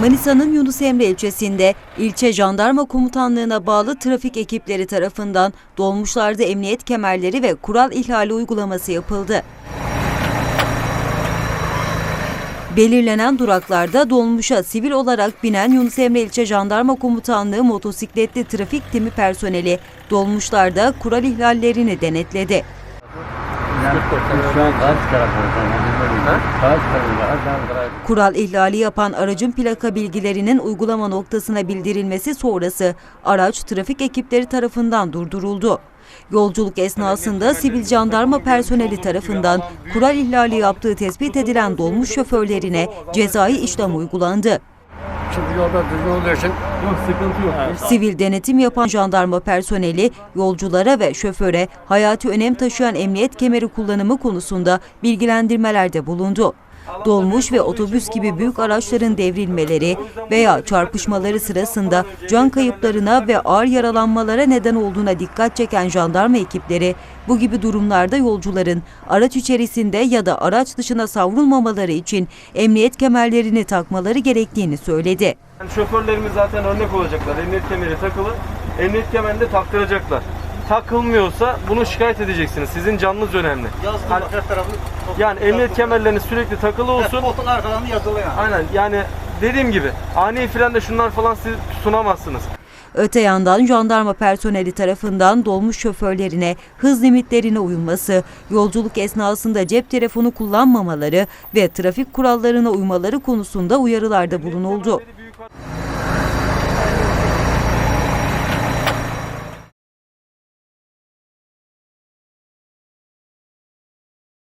Manisa'nın Yunus Emre ilçesinde ilçe jandarma komutanlığına bağlı trafik ekipleri tarafından dolmuşlarda emniyet kemerleri ve kural ihlali uygulaması yapıldı. Belirlenen duraklarda dolmuşa sivil olarak binen Yunus Emre İlçe Jandarma Komutanlığı motosikletli trafik timi personeli dolmuşlarda kural ihlallerini denetledi. Kural ihlali yapan aracın plaka bilgilerinin uygulama noktasına bildirilmesi sonrası araç trafik ekipleri tarafından durduruldu. Yolculuk esnasında sivil jandarma personeli tarafından kural ihlali yaptığı tespit edilen dolmuş şoförlerine cezai işlem uygulandı. Çünkü yolda düzgün olduğu için Yok sıkıntı yok. Sivil denetim yapan jandarma personeli yolculara ve şoföre hayati önem taşıyan emniyet kemeri kullanımı konusunda bilgilendirmelerde bulundu. Dolmuş ve otobüs gibi büyük araçların devrilmeleri veya çarpışmaları sırasında can kayıplarına ve ağır yaralanmalara neden olduğuna dikkat çeken jandarma ekipleri bu gibi durumlarda yolcuların araç içerisinde ya da araç dışına savrulmamaları için emniyet kemerlerini takmaları gerektiğini söyledi. Yani şoförlerimiz zaten örnek olacaklar. Emniyet kemeri takılı. Emniyet kemerini de taktıracaklar. Takılmıyorsa bunu şikayet edeceksiniz. Sizin canınız önemli. Yazılı Hani- her tarafı. Yani emniyet kemerleriniz sürekli takılı olsun. Koltuğun arkalarında yazılı yani. Aynen yani dediğim gibi ani frende şunlar falan siz tutunamazsınız. Öte yandan jandarma personeli tarafından dolmuş şoförlerine hız limitlerine uyulması, yolculuk esnasında cep telefonu kullanmamaları ve trafik kurallarına uymaları konusunda uyarılarda bulunuldu.